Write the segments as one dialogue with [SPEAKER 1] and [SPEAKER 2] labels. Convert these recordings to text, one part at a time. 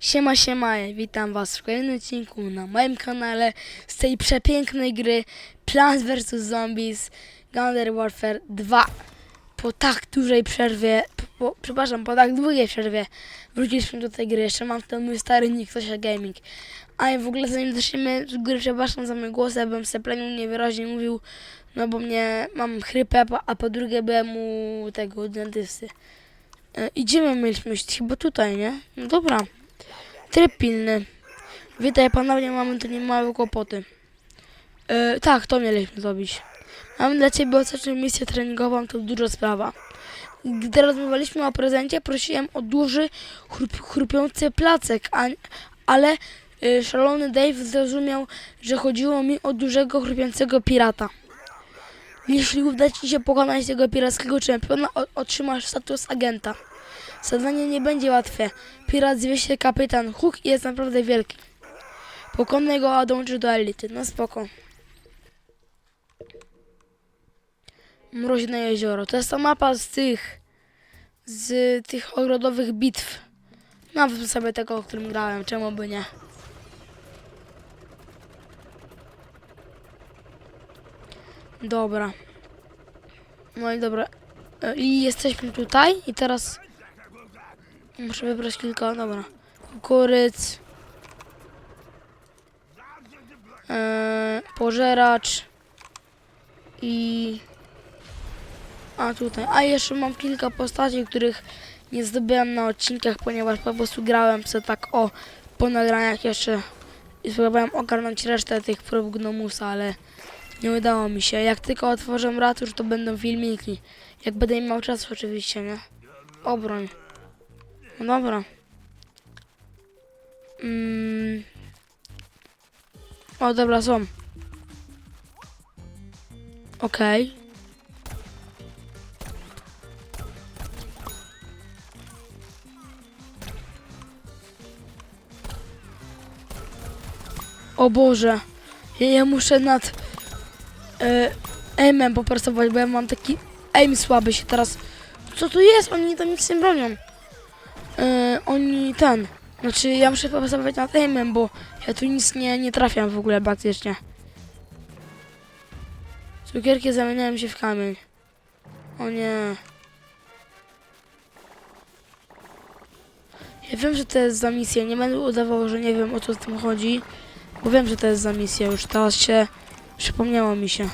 [SPEAKER 1] Siema, siema, witam was w kolejnym odcinku na moim kanale z tej przepięknej gry Plants vs Zombies Garden Warfare 2. Po tak dużej przerwie, po, przepraszam, po tak długiej przerwie wróciliśmy do tej gry. Jeszcze mam ten mój stary nick, Gaming. A i w ogóle zanim zaczniemy z góry przepraszam za mój głos, ja bym se plenił niewyraźnie mówił, no bo mnie, mam chrypę, a po drugie byłem u tego dentysty. E, idziemy, mieliśmy iść chyba tutaj, nie? No dobra. Tryb pilny. Witaj panowie, mamy tu niemałe kłopoty. E, tak, to mieliśmy zrobić. Mam dla ciebie ostatnią misję treningową, to duża sprawa. Gdy rozmawialiśmy o prezencie, prosiłem o duży, chrup, chrupiący placek, a, ale y, szalony Dave zrozumiał, że chodziło mi o dużego, chrupiącego pirata. Jeśli uda ci się pokonać tego pirackiego czempiona, otrzymasz status agenta. Zadanie nie będzie łatwe. Pirat zwie się kapitan Hook i jest naprawdę wielki. Pokonaj go, a dołączysz do elity. No spoko. Mroźne jezioro. To jest ta mapa z tych... z tych ogrodowych bitw. Nawet sobie tego, o którym grałem. Czemu by nie? Dobra. No i dobra. E, I jesteśmy tutaj i teraz... Muszę wybrać kilka, dobra. Kukuryc. Eee, pożeracz. I... A tutaj. A jeszcze mam kilka postaci, których nie zdobyłem na odcinkach, ponieważ po prostu grałem sobie tak o po nagraniach jeszcze i spróbowałem ogarnąć resztę tych prób Gnomusa, ale nie udało mi się. Jak tylko otworzę ratusz, to będą filmiki. Jak będę miał czas oczywiście, nie? Obroń. No dobra. Mm. O, dobra, są. Okej. O Boże. Ja, ja muszę nad e, aimem popracować, bo ja mam taki aim słaby się teraz. Co tu jest? Oni tam nic nie bronią. Oni ten. Znaczy ja muszę popracować nad aimem, bo ja tu nic nie, nie trafiam w ogóle praktycznie. Cukierki zamieniają się w kamień. O nie. Ja wiem, że to jest za misję. Nie będę udawał, że nie wiem o co z tym chodzi. Bo wiem, że to jest za misję. Już teraz się przypomniało mi się.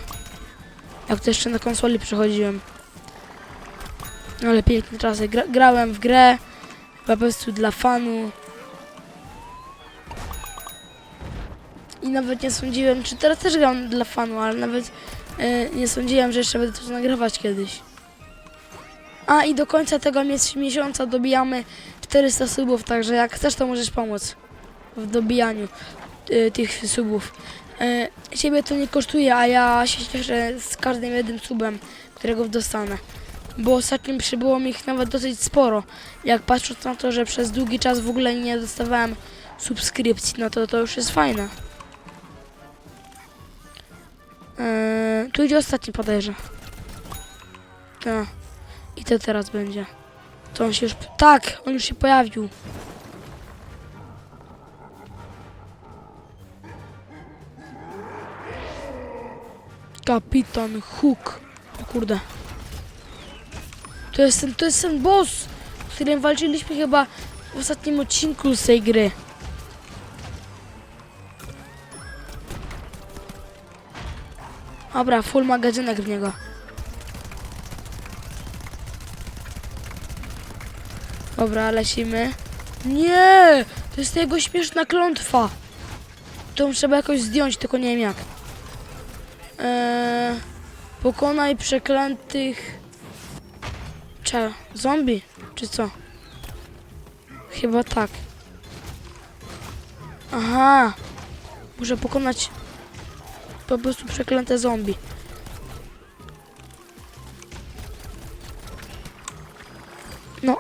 [SPEAKER 1] Jak to jeszcze na konsoli przechodziłem. Ale piękne czasy. Gra grałem w grę po prostu dla fanu. I nawet nie sądziłem, czy teraz też gram dla fanu, ale nawet e, nie sądziłem, że jeszcze będę to nagrywać kiedyś. A i do końca tego mies- miesiąca dobijamy 400 subów, także jak chcesz, to możesz pomóc w dobijaniu e, tych subów. E, ciebie to nie kosztuje, a ja się cieszę z każdym jednym subem, którego dostanę. Bo ostatnio przybyło mi ich nawet dosyć sporo. Jak patrząc na to, że przez długi czas w ogóle nie dostawałem subskrypcji, no to to już jest fajne. Eee, tu idzie ostatni podejrzę. Tak. I to teraz będzie. To on się już... Tak! On już się pojawił. Kapitan Hook. O kurde. To jest ten, to jest ten boss, z którym walczyliśmy chyba w ostatnim odcinku z tej gry. Dobra, full magazynek w niego. Dobra, lecimy. Nie! To jest jego śmieszna klątwa. To trzeba jakoś zdjąć, tylko nie wiem jak. Eee, pokonaj przeklętych... Cze, zombie? Czy co? Chyba tak. Aha! Muszę pokonać po prostu przeklęte zombie. No.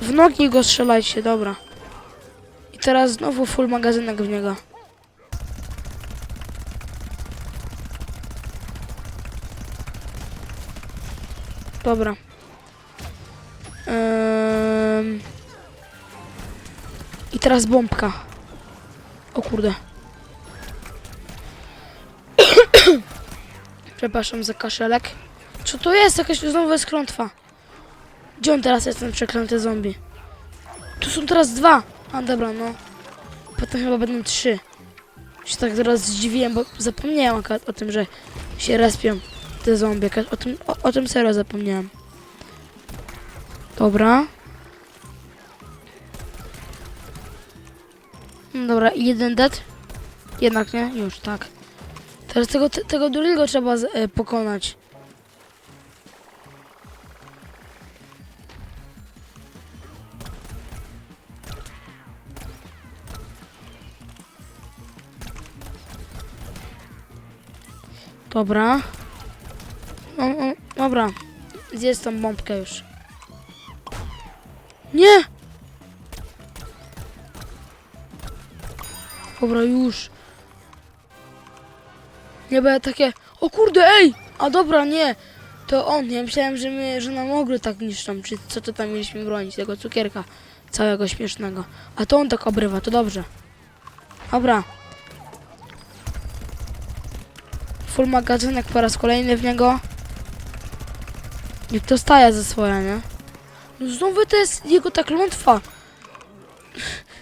[SPEAKER 1] W nogi go strzelajcie, dobra. I teraz znowu full magazynek w niego. Dobra. Ehm. I teraz bombka. O kurde. Przepraszam za kaszelek. Co to jest? Jakaś znowu jest klątwa. Gdzie on teraz jest, ten przeklęty zombie? Tu są teraz dwa. A dobra, no. Potem chyba będą trzy. Się tak teraz zdziwiłem, bo zapomniałem o, o tym, że się respią te zombie. O tym, o, o tym serio zapomniałem. Dobra. No Dobra, jeden dead. Jednak nie? Już, tak. Teraz tego, te- tego drugiego trzeba z, e, pokonać. Dobra. O, o, dobra. Zjedz tą bombkę już. Nie! Dobra, już. Nie będę takie. O kurde, ej! A dobra, nie. To on. Ja myślałem, że my, że nam ogry tak niszczą. Czy co to tam mieliśmy bronić? Tego cukierka całego śmiesznego. A to on tak obrywa, to dobrze. Dobra. Full magazynek po raz kolejny w niego. Niech to staje ze swoje, nie? No znowu to jest jego ta klątwa.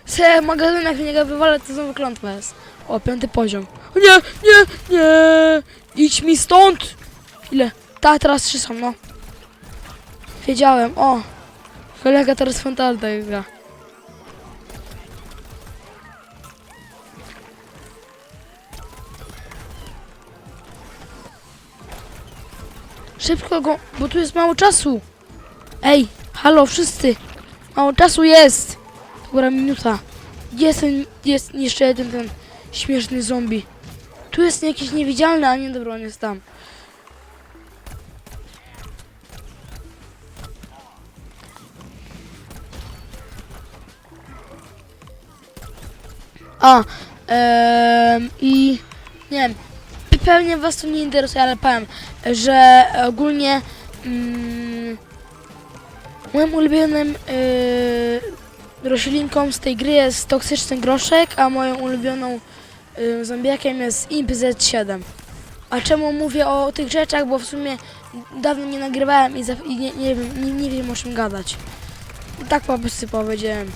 [SPEAKER 1] Se magazynek niego wywala, to znowu klątwa jest. O, piąty poziom. O nie, nie, nie! Idź mi stąd! Ile? Ta, teraz trzy są, no. Wiedziałem, o. Kolega teraz fantalda gra. Szybko go, bo tu jest mało czasu. Ej, halo wszyscy. Mało czasu jest. Dobra, minuta. Jest, ten, jest jeszcze jeden ten śmieszny zombie? Tu jest jakiś niewidzialny, a nie dobra, on jest tam. A, i nie wiem, pe- pewnie was to nie interesuje, ale powiem, że ogólnie mm, moim ulubionym y, roślinką z tej gry jest toksyczny groszek, a moją ulubioną y, zombiakiem jest Imp Z7. A czemu mówię o tych rzeczach, bo w sumie dawno nie nagrywałem i, za, i nie, nie, wiem, nie, nie wiem o czym gadać. Tak po prostu powiedziałem.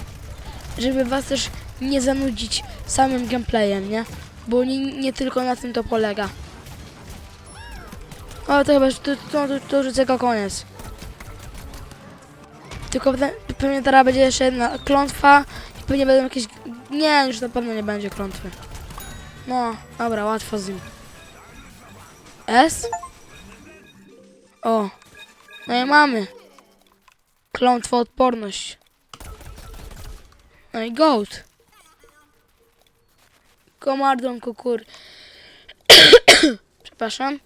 [SPEAKER 1] Żeby was też nie zanudzić samym gameplayem, nie? Bo nie, nie tylko na tym to polega. Ale to chyba to, to, to, to już tylko koniec. Tylko pe- pewnie teraz będzie jeszcze jedna klątwa i pewnie będą jakieś... Nie, już na pewno nie będzie klątwy. No, dobra, łatwo z nim. S? O. No i mamy. Klątwa odporność. No i goat. Komandor kukur. Przepraszam.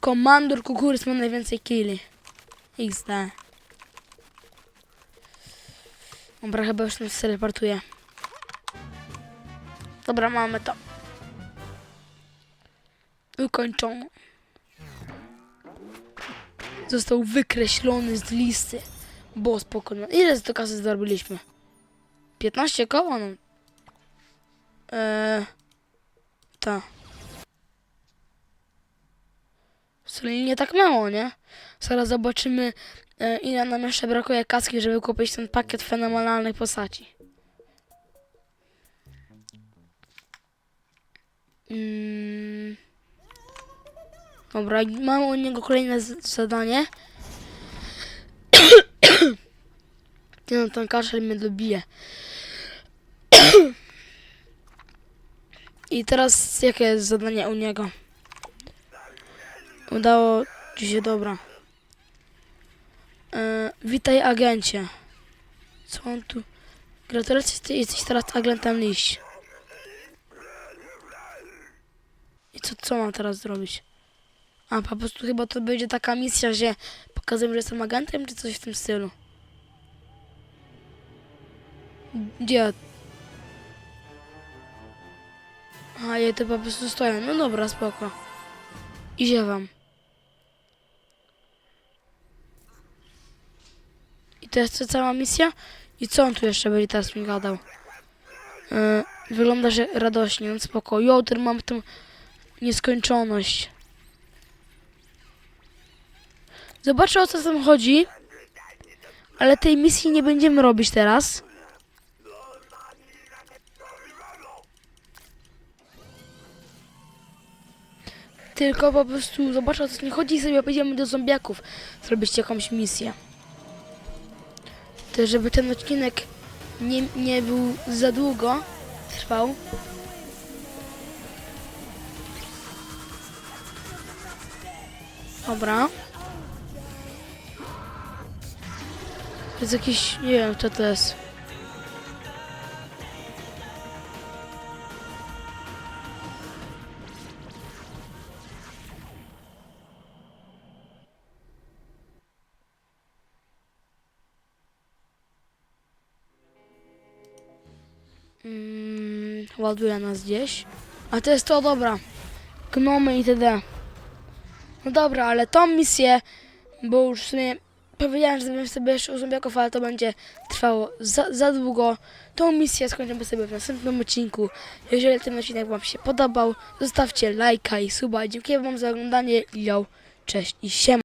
[SPEAKER 1] Komandor kukurys ma najwięcej killi. XD. Dobra, chyba już nas teleportuje. Dobra, mamy to. Ukończono. Został wykreślony z listy. Boss pokonany. Ile z to kasy zarobiliśmy? 15 koła, no. Eee, ta. Wcale nie tak mało, nie? Zaraz zobaczymy, e, ile nam jeszcze brakuje kaski, żeby kupić ten pakiet fenomenalnej postaci. Mm. Dobra, mam u niego kolejne zadanie. Nie no, ten kaszel mnie dobije. I teraz jakie jest zadanie u niego? Udało ci się, dobra. E, witaj agencie. Co on tu? Gratulacje, ty jesteś teraz agentem liść. I co, co mam teraz zrobić? A, po prostu chyba to będzie taka misja, że pokazuję, że jestem agentem, czy coś w tym stylu. Gdzie? A, ja to po prostu stoję. No dobra, spoko. I ziewam. I to jest cała misja? I co on tu jeszcze będzie teraz mi gadał? E, wygląda, że radośnie, no spoko. Jutro mam tą nieskończoność. Zobaczę o co tam chodzi. Ale tej misji nie będziemy robić teraz. Tylko po prostu zobaczę o co nie chodzi i sobie pójdziemy do zombiaków zrobić jakąś misję. To żeby ten odcinek nie, nie był za długo trwał. Dobra. To jest jakiś, nie wiem co to jest. Ładuje nas gdzieś. A to jest to, dobra. Gnomy itd. No dobra, ale tą misję, bo już w sumie powiedziałem, że zrobimy sobie jeszcze u zombiaków, ale to będzie trwało za, za długo. Tą misję skończymy sobie w następnym odcinku. Jeżeli ten odcinek Wam się podobał, zostawcie lajka i suba. Dziękuję Wam za oglądanie. Yo, cześć i siema.